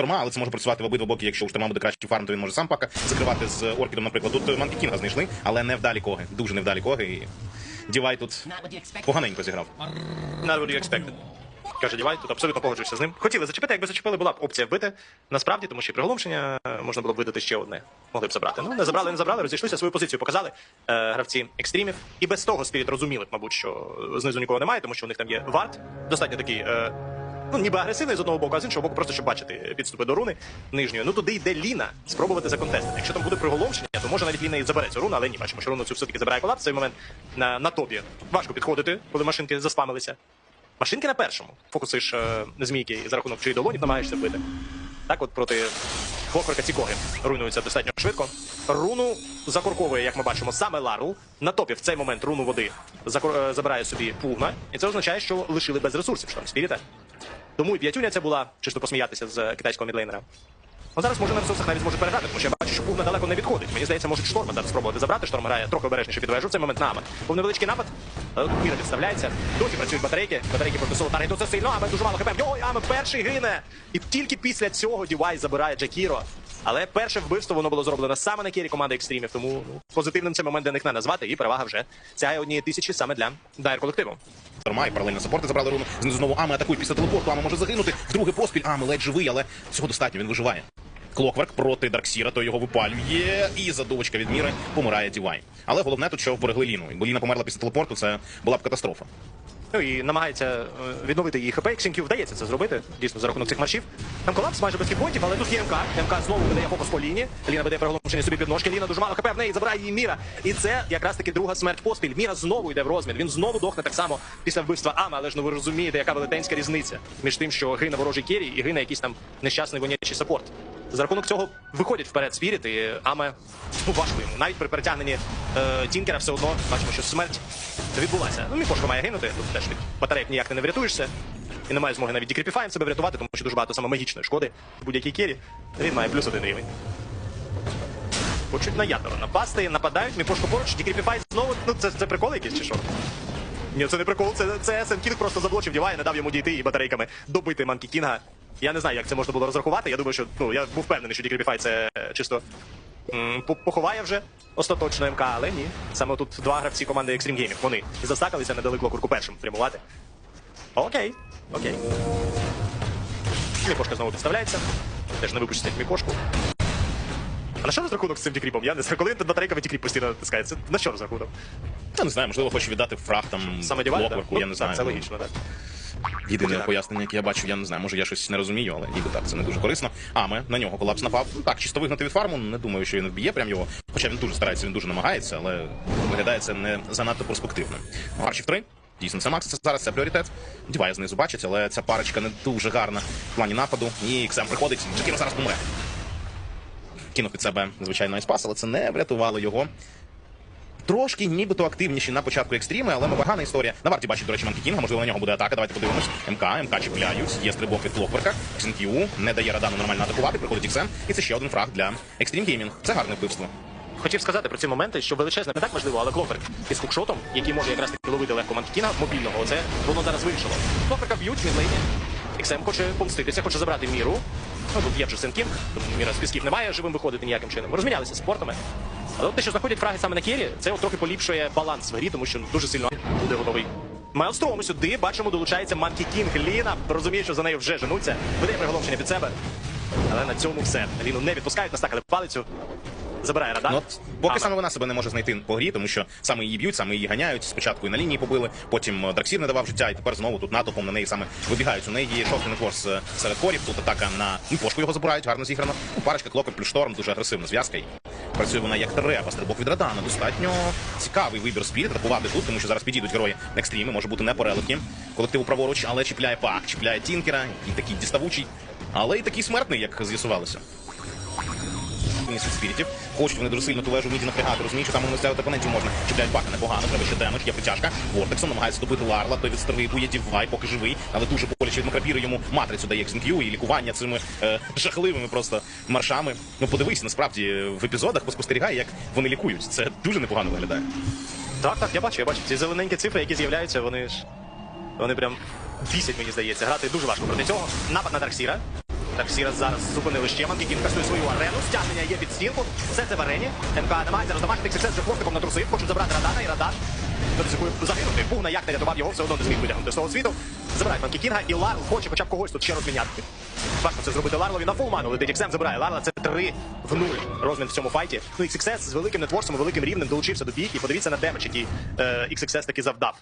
шторма, але це може працювати в обидва боки. Якщо у шторма буде кращий фарм, то він може сам пака закривати з оркідом, наприклад. Тут Манкі Кінга знайшли, але невдалі коги. Дуже невдалі коги. І Дівай тут поганенько зіграв. Каже Дівай, тут абсолютно погоджуюся з ним. Хотіли зачепити, якби зачепили, була б опція вбити. Насправді, тому що приголомшення е, можна було б видати ще одне. Могли б забрати. Ну, не забрали, не забрали, розійшлися, свою позицію показали е, гравці екстримів. І без того Спіріт розуміли б, мабуть, що знизу нікого немає, тому що у них там є варт. Достатньо такий. Е, Ну, ніби агресивний з одного боку, а з іншого боку, просто щоб бачити підступи до руни нижньої. Ну туди йде Ліна спробувати законтестити. Якщо там буде приголомшення, то може навіть Ліна і забере цю руну, але ні, бачимо, що руну цю все-таки забирає колапс. В цей момент на, на топі важко підходити, коли машинки заспамилися. Машинки на першому. Фокусиш е, змійки за рахунок чи долонів намагаєшся вбити. Так от проти Клокверка ці коги руйнуються достатньо швидко. Руну закорковує, як ми бачимо, саме Ларл. На топі в цей момент руну води е, забирає собі пугна. І це означає, що лишили без ресурсів штам Спіріта. Тому і п'ятюня це була чисто посміятися з китайського мідлейнера. Ну зараз може на ресурсах навіть зможе переграти, тому що я бачу, що пугна далеко не відходить. Мені здається, можуть шторма зараз спробувати забрати. Шторм грає трохи обережніше під вежу в цей момент на Був невеличкий напад. Міра підставляється. Досі працюють батарейки. Батарейки проти Солотара. І це сильно, Аме дуже мало хп. Йой, Аме перший гине. І тільки після цього Дівай забирає Джакіро. Але перше вбивство воно було зроблено саме на кері команди екстримів, тому ну, позитивним цей момент для них не назвати, і перевага вже сягає однієї тисячі саме для Дайр колективу. Шторма і паралельно саппорти забрали руну. Знизу знову Ами атакує після телепорту. Ама може загинути. Вдруге поспіль. Ами ледь живий, але цього достатньо. Він виживає. Клокверк проти Дарксіра, то його випалює, і задовочка від міри помирає Дівай. Але головне тут, що вберегли Ліну. Якби Ліна померла після телепорту, це була б катастрофа. Ну і намагається е, відновити її хп. Ксінків вдається це зробити, дійсно, за рахунок цих маршів. Там колапс майже без хіпоінтів, але тут є МК. МК знову видає фокус по ліні. Ліна веде приголомшення собі під ножки. Ліна дуже мало хп в неї забирає її Міра. І це якраз таки друга смерть поспіль. Міра знову йде в розмін. Він знову дохне так само після вбивства Ама, але ж ну ви розумієте, яка велетенська різниця між тим, що гине ворожий кері і гине якийсь там нещасний вонячий саппорт. За рахунок цього виходять вперед Спіріт, і Аме важко йому. Навіть при перетягненні е, Тінкера все одно бачимо, що смерть відбулася. Ну, Мікошко має гинути, тут теж від батарейок ніяк не врятуєшся. І немає змоги навіть декріпіфаєм себе врятувати, тому що дуже багато саме магічної шкоди в будь-якій кері. Він має плюс один рівень. Хочуть на ядро напасти, нападають, Мікошко поруч, декріпіфай знову. Ну це, це прикол якийсь чи що? Ні, це не прикол, це, це Сен Кінг просто заблочив Дівай, не дав йому дійти і батарейками добити Манкі Кінга. Я не знаю, як це можна було розрахувати. Я думаю, що ну я був впевнений, що Дікріпіфай це е, чисто м, по- поховає вже остаточно МК, але ні. Саме тут два гравці команди Extreme Gaming. Вони застакалися, не дали клокурку першим прямувати. Окей, окей. Мікошка знову підставляється. Теж не випустять Мікошку. А на що розрахунок з цим дікріпом? Я не знаю, коли батарейками дікріп постійно натискається. На що розрахунок? Я не знаю, можливо, хоче віддати фраг там Саме Дівай, так? Клокверку, Ну, я не так, знаю. Це логічно, так. Єдине пояснення, яке я бачу, я не знаю, може я щось не розумію, але ніби так, це не дуже корисно. Аме, на нього колапс напав. Так, чисто вигнати від фарму, не думаю, що він вб'є прям його. Хоча він дуже старається, він дуже намагається, але виглядає це не занадто перспективно. Фаршів 3. Дійсно, це Макс, це зараз це пріоритет. Діває знизу бачить, але ця парочка не дуже гарна в плані нападу. І Ксем приходить, Джекіро зараз помре. Кинув під себе, звичайно, айспас, але це не врятувало його. Трошки нібито активніші на початку екстріми, але погана історія. На варті бачить, до речі, Манкі Кінга, можливо, на нього буде атака. Давайте подивимось. МК, МК чіпляють. Є стрибок від Клокверка. Ксенкю не дає Радану нормально атакувати. Приходить Іксен. І це ще один фраг для Extreme Gaming. Це гарне вбивство. Хотів сказати про ці моменти, що величезне не так важливо, але Кловерк із хукшотом, який може якраз таки ловити легко Манкікіна мобільного, оце воно зараз вирішило. Кловерка б'ють мідлейні. XM хоче помститися, хоче забрати міру. Ну тут є вже Сенкінг, тому міра з пісків немає живим виходити ніяким чином. Розмінялися спортами. Але от те, що знаходять фраги саме на Кері, це от трохи поліпшує баланс в грі, тому що дуже сильно буде готовий. Майлстрому сюди бачимо, долучається Манкі Кінг. Ліна розуміє, що за нею вже женуться. Видає приголомшення під себе. Але на цьому все. Ліну не відпускають, настакали палицю. Забирає Радан. Ну, от, поки Аме. саме вона себе не може знайти по грі, тому що саме її б'ють, саме її ганяють. Спочатку і на лінії побили, потім е, Драксір не давав життя, і тепер знову тут натовпом на неї саме вибігають. У неї є шостий нетворс е, серед корів. Тут атака на Міпошку його забирають, гарно зіграно. Ну, парочка клокер плюс шторм, дуже агресивна зв'язка. Працює вона як треба. Стрибок від Радана. Достатньо цікавий вибір спіріт атакувати тут, тому що зараз підійдуть герої екстріми, може бути непереливки колективу праворуч, але чіпляє пак, чіпляє Тінкера, і такий діставучий, але і такий смертний, як з'ясувалося активність від. Хочуть вони дуже сильно ту вежу міді напрягати, розуміють, що там вони ставити опонентів можна. Чіпляють бака непогано, треба ще демедж, є притяжка. Вортексом намагається добити Ларла, той відстрибує Дівай, поки живий, але дуже боляче від Макрапіри йому матрицю дає XNQ і лікування цими е, жахливими просто маршами. Ну подивись, насправді в епізодах поспостерігай, як вони лікують. Це дуже непогано виглядає. Так, так, я бачу, я бачу. Ці зелененькі цифри, які з'являються, вони ж. Вони прям бісять, мені здається. Грати дуже важко проти цього. Напад на Дарксіра. Всі раз зараз зупинили ще манки, кін кастує свою арену, стягнення є під стінку, все це в арені. МК намагається роздамажити Xxs вже хвостиком натрусив, хочуть забрати Радана і Радан. Ризикує загинути. Пугна як не рятував його, все одно не зміг витягнути з того світу. Забирають Манкі Кінга і Ларл хоче хоча б когось тут ще розміняти. Важко це зробити Ларлові на фулману летить. XM забирає Ларла. Це 3 в 0 розмін в цьому файті. Ну, XXS з великим нетворсом, і великим рівнем долучився до бійки. Подивіться на демедж, який е, XXS таки завдав.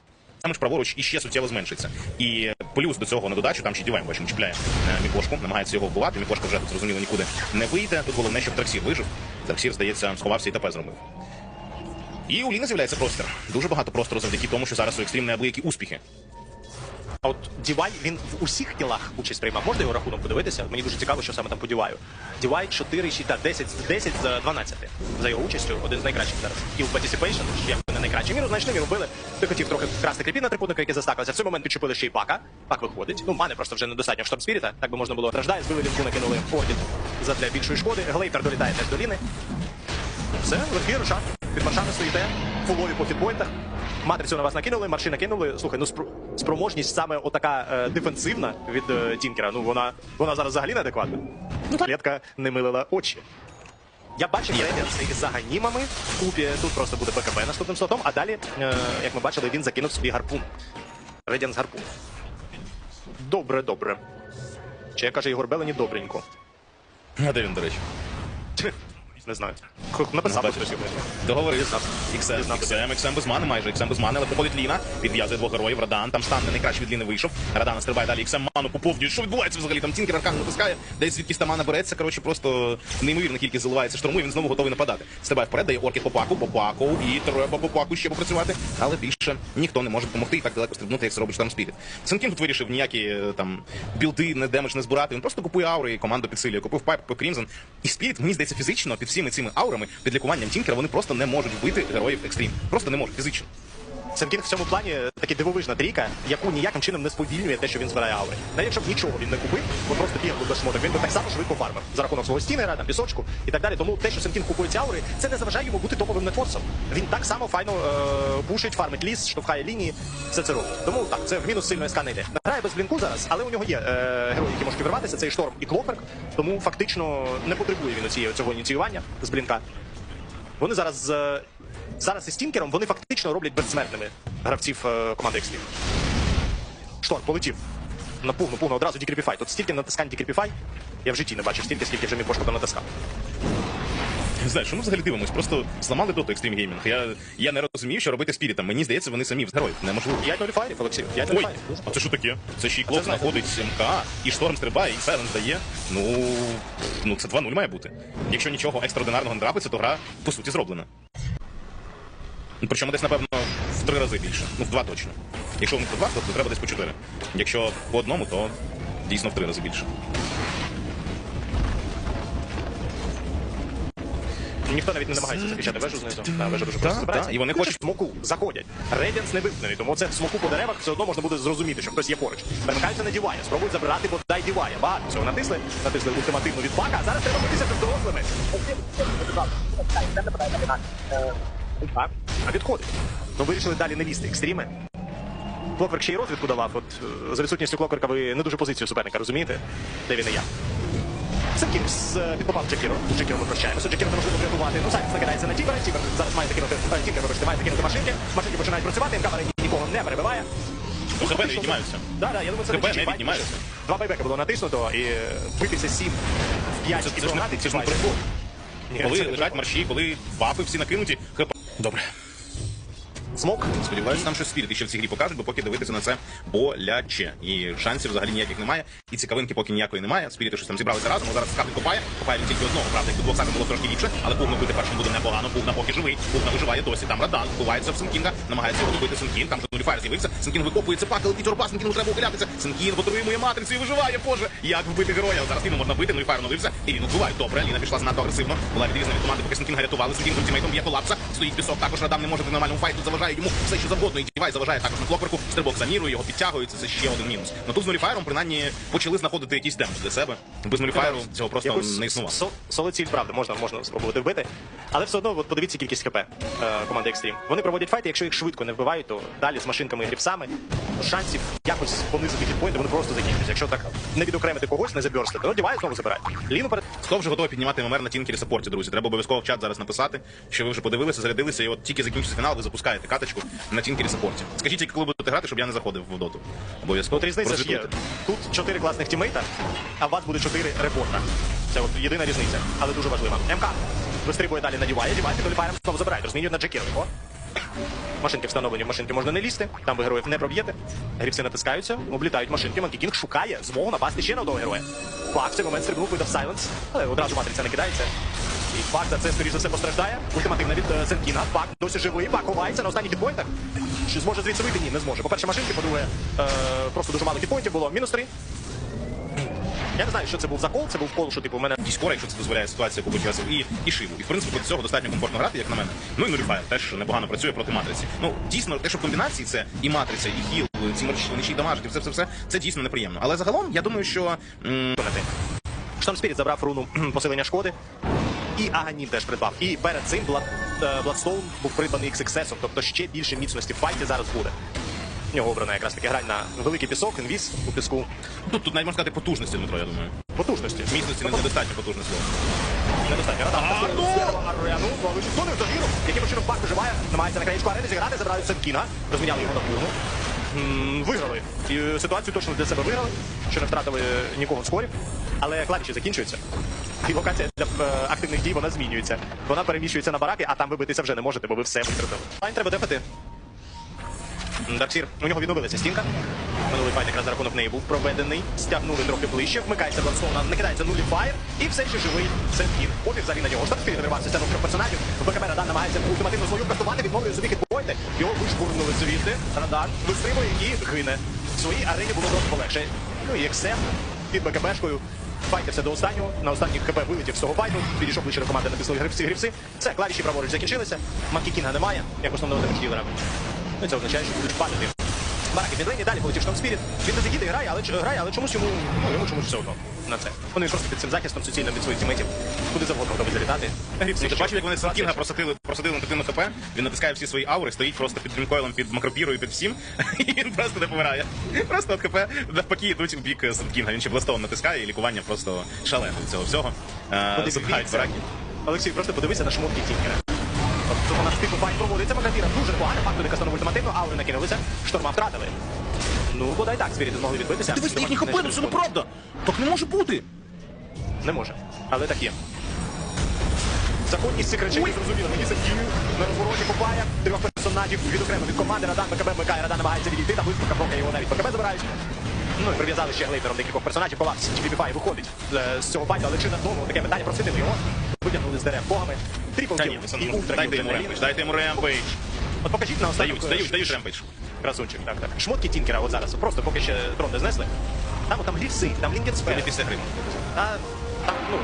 Саме ж праворуч іще суттєво зменшиться. І плюс до цього на додачу там ще діваємо, бачимо, чіпляє е, Мікошку, намагається його вбивати. Мікошка вже тут зрозуміло нікуди не вийде. Тут головне, щоб Траксір вижив. Траксір, здається, сховався і ТП зробив. І у Ліни з'являється простір. Дуже багато простору завдяки тому, що зараз у екстрім неабиякі успіхи. А от Дівай він в усіх кілах участь приймав. Можна його рахунок подивитися? Мені дуже цікаво, що саме там по Діваю. Дівай 4, 6, так, 10, 10 з 12 за його участю. Один з найкращих зараз. І в Participation, як не найкращий. Він знайшли, він робили. Ти хотів трохи красти кріпі на трипутника, які застакалися. В цей момент підчепили ще й пака. Пак виходить. Ну, мани просто вже недостатньо шторм спіріта. Так би можна було страждає. Збили лінку, накинули ордін задля більшої шкоди. Глейпер долітає теж до ліни. Все, верхи рушак. Під маршами стоїте. Фулові по хітпойнтах. Матрицю на вас накинули, марші накинули. Слухай, ну спро- спроможність саме отака е, дефенсивна від е, Тінкера. Ну вона, вона зараз взагалі неадекватна. Ну, клітка не милила очі. Я бачив Редіанс із заганімами. В купі тут просто буде БКБ наступним слотом, а далі, е, як ми бачили, він закинув собі гарпун. Редіанс гарпун. Добре, добре. Чи як каже Ігор Белені, добренько. А де він, до речі? Не знаю. Написав Бачиш. хтось йому. Договорився. XM. XM, XM без мани майже, XM без мани, але походить Ліна, підв'язує двох героїв, Радан, там стан не найкраще від Ліни вийшов. Радан стрибає далі, XM ману поповнює. Що відбувається взагалі? Там Тінкер аркан натискає, десь звідкись там мана береться, коротше, просто неймовірна кількість заливається штурму, і він знову готовий нападати. Стрибає вперед, дає орки по паку, по паку, і треба по паку ще попрацювати, але більше ніхто не може допомогти і так далеко стрибнути, як це робить там Спіріт. Сенкін тут вирішив ніякі е, там білди, не демедж не збирати. Він просто купує аури і команду підсилює. Купив пайп, купив Крімзон. І Спіріт, мені здається, фізично під всіми цими аурами, під лікуванням Тінкера, вони просто не можуть вбити героїв екстрім. Просто не можуть фізично. Сенкінг в цьому плані таки дивовижна трійка, яку ніяким чином не сповільнює те, що він збирає аури. Навіть якщо б нічого він не купив, бо просто бігав без шмоток, він би так само швидко фармив за рахунок свого стінера, там пісочку і так далі. Тому те, що Сенкінг купує ці аури, це не заважає йому бути топовим нетворцем. Він так само файно е, пушить, фармить ліс, штовхає лінії, все це робить. Тому так, це в мінус сильно СК не йде. Грає без блінку зараз, але у нього є е, герої, які можуть вирватися. Це і шторм і клоперк, тому фактично не потребує він оцієї- цього ініціювання з блінка. Вони зараз е, зараз із Тінкером вони фактично роблять безсмертними гравців е, команди Xp. Шторм полетів. На пугну, пугну, одразу дікріпіфай. Тут стільки натискань дікріпіфай. Я в житті не бачив стільки, скільки вже мій пошкода натискав. Не знаю, що ми взагалі дивимось? Просто зламали доту екстрім геймінг. Я, я не розумію, що робити спірітом. Мені здається, вони самі героїв. Неможливо. 5 ноліфайрів, Олексій. 5 Ой, ноліфайрів. а це що таке? Це ще й клоп знаходить МК, і шторм стрибає, і сайленс дає. Ну, ну це 2-0 має бути. Якщо нічого екстраординарного не трапиться, то гра по суті зроблена. Ну, Причому десь, напевно, в три рази більше. Ну, в два точно. Якщо в них по два, то треба десь по чотири. Якщо по одному, то дійсно в три рази більше. Ніхто навіть не намагається захищати вежу знизу. Да, вежа дуже просто збирається. і вони Хочуть смоку, заходять. Радіанс не вимкнений, тому це смоку по деревах все одно можна буде зрозуміти, що хтось є поруч. Перемикаються на дівая, спробують забрати бодай дівая. Багато цього натисли, натисли ультимативну від бака, а зараз треба битися з дорослими. А відходить. Ну вирішили далі не лізти. Екстріми. Клокверк ще й розвідку давав. От е, за відсутністю Клокверка ви не дуже позицію суперника розумієте, де він і я. Сенкінг підпопав Джекіро. Джекіро ми прощаємося. Джекіро неможливо врятувати. Ну, Сайф накидається на Тібера. Тібер зараз має закинути. е, Тінкер, вибачте, має закинути машинки. Машинки починають працювати. МК нікого не перебиває. Ну, ХП не віднімаються. Да, да, я думаю, це ХП не віднімаються. Два байбека було натиснуто і е, битися сім в п'ять і не, це ж не прикол. Коли лежать марші, коли бафи всі накинуті, ХП. Добре. Смок. Сподіваюся, нам щось спірити ще в цій грі покажуть, бо поки дивитися на це боляче. І шансів взагалі ніяких немає. І цікавинки поки ніякої немає. Спіріти щось там зібралися разом. Зараз скапник копає. Копає тільки одного. Правда, якби двох саме було трошки ліпше, але пугно бити першим буде непогано. Пугна поки живий. Пугна виживає досі. Там Радан Бувається в Сенкінга, намагається його добити Сенкін. Там Нуліфайр з'явився. Сенкін викопується, пака летить орба, Сенкіну треба ухилятися. Сенкін отримує матрицю і виживає. Боже, як вбити героя. Зараз Ліну можна бити, Нуліфайр оновився. І він вбиває. Добре, Ліна пішла занадто агресивно. Була відрізана від команди, поки Сенкінга рятували. Сенкін з ультимейтом б'є колапса. Стоїть пісок. Також Радан не може в нормальному файту. Заважає йому все, що завгодно. І Дівай заважає також на клокверку. Стрибок за мірою, його підтягується. Це ще один мінус. Ну тут з Нуліфайром принаймні почали знаходити якийсь демедж для себе. Без Нуліфайру цього просто Якусь не існувало. со- Солоціль, правда, можна, можна спробувати вбити. Але все одно, от подивіться кількість ХП е, команди Extreme. Вони проводять файти, якщо їх швидко не вбивають, то далі з машин машинками і гріпсами, шансів якось понизити хітпойнти, вони просто закінчуються. Якщо так не відокремити когось, не заберстити, ну дівай знову забирає. Ліну перед Хто вже готовий піднімати ММР на тінкері саппорті, друзі? Треба обов'язково в чат зараз написати, що ви вже подивилися, зарядилися, і от тільки закінчиться фінал, ви запускаєте каточку на тінкері саппорті. Скажіть, коли будете грати, щоб я не заходив в доту. Обов'язково. Різниця ж є. Тут чотири класних тімейта, а у вас буде чотири репорта. Це от єдина різниця, але дуже важлива. МК вистрибує далі на Дівая, Дівай під Оліфаєром знову забирають, розмінюють на Джекіро. Машинки встановлені, в машинки можна не лізти, там ви героїв не проб'єте. Грівці натискаються, облітають машинки. Манкі Кінг шукає змогу напасти ще на одного героя. Пак в цей момент стрибнув видав сайленс, але одразу матриця не кидається. І Пак за це, скоріш за все, постраждає. Ультимативна від е, Сенкіна. Пак досі живий, Пак ховається на останніх хітпойнтах. Чи зможе звідси вийти? Ні, не зможе. По-перше, машинки, по-друге, е, просто дуже мало хітпойнтів було. Мінус три. Я не знаю, що це був за кол, це був кол, що типу у мене Діскора, якщо це дозволяє ситуація, яку Бутіасов, і, і Шиву. І в принципі проти цього достатньо комфортно грати, як на мене. Ну і Нуріфаєр теж непогано працює проти матриці. Ну дійсно, те, що в комбінації це і матриця, і хіл, ці мерчі, вони ще і все, все, все, це дійсно неприємно. Але загалом я думаю, що м, виконати. Штам Спіріт забрав руну посилення шкоди. І Аганім теж придбав. І перед цим е, Бладстоун був придбаний XXS, тобто ще більше міцності в файті зараз буде. В нього обрана якраз таки грань на великий пісок, інвіз у піску. тут, тут навіть можна сказати потужності, Дмитро, я думаю. Потужності. Міцності не недостатньо потужне слово. Недостатньо. Радам Арену, ловить зони в загіру. Яким чином пак виживає, намагається на краєчку арени зіграти, забирають Сенкіна, розміняли його на плюну. М, Виграли. І ситуацію точно для себе виграли, що не втратили нікого в скорі. Але клавіші закінчуються. І локація для е, активних дій вона змінюється. Вона переміщується на бараки, а там вибитися вже не можете, бо ви все витратили. Лайн треба дефати. Дарксір, у нього відновилася стінка. Минулий файт якраз за рахунок неї був проведений. Стягнули трохи ближче, вмикається Бладстоуна, накидається нулі фаєр, і все ще живий Сенкін. Пофіг взагалі на нього. Штаб виривався стягнув трьох персонажів. БКБ Радан намагається ультимативно свою кастувати, відновлює собі хітпойнти. Його вишкурнули звідти. Радан вистрибує і гине. В своїй арені було трохи полегше. Ну і Ексем під БКБшкою. Файтився до останнього. На останній ХП вилетів з цього файту. Підійшов ближче до команди, написали гривці гривці. Все, клавіші праворуч закінчилися. Манкі Кінга немає, як основного демедж-ділера. Ну, це означає, що будуть падати. Бараки в далі полетів штормспіріт. Він не загіди грає, але, грає, але чомусь йому, ну, йому чомусь все одно на це. Вони просто під цим захистом суцільним від своїх тіметів. Куди завгодно готові залітати. Грібці, Ну, ти бачив, як вони Сенкінга просадили, просадили на третину ХП, він натискає всі свої аури, стоїть просто під дрімкойлом, під макропірою, під всім, і він просто не помирає. Просто от ХП навпаки йдуть в бік Сенкінга. Він ще Бластон натискає, і лікування просто шалене від цього всього. Е. Забирають бараки. Олексій, просто подивися на шмотки Тінкера. От вона з типу файт проводиться, Макатіра дуже непогано, факт туди кастанув ультимативно, аури накинулися, шторма втратили. Ну, бодай так, спіріти змогли відбитися. Дивись на їхні Шторма ну це неправда. Так не може бути. Не може. Але так є. Законність цих речей не зрозуміло. Мені Сергію на розвороті купає трьох персонажів відокремо від команди Радан БКБ вмикає, Радан намагається відійти, там близько капрока його навіть БКБ забирають. Ну і прив'язали ще глейтером декількох персонажів, Колапс TPP виходить е, з цього файту, але чи надовго таке питання просвітили його. Витягнули з дерев богами. Трипл не ультра Дайте ему Ліни. дайте йому рэмпейдж. От покажіть на останню. Дають, дають, дають ремпейдж. Красунчик, так, так. Шмотки Тінкера от зараз. Просто поки ще трон не знесли. Там, там гріси, там лінкен Це не після. А, там, ну,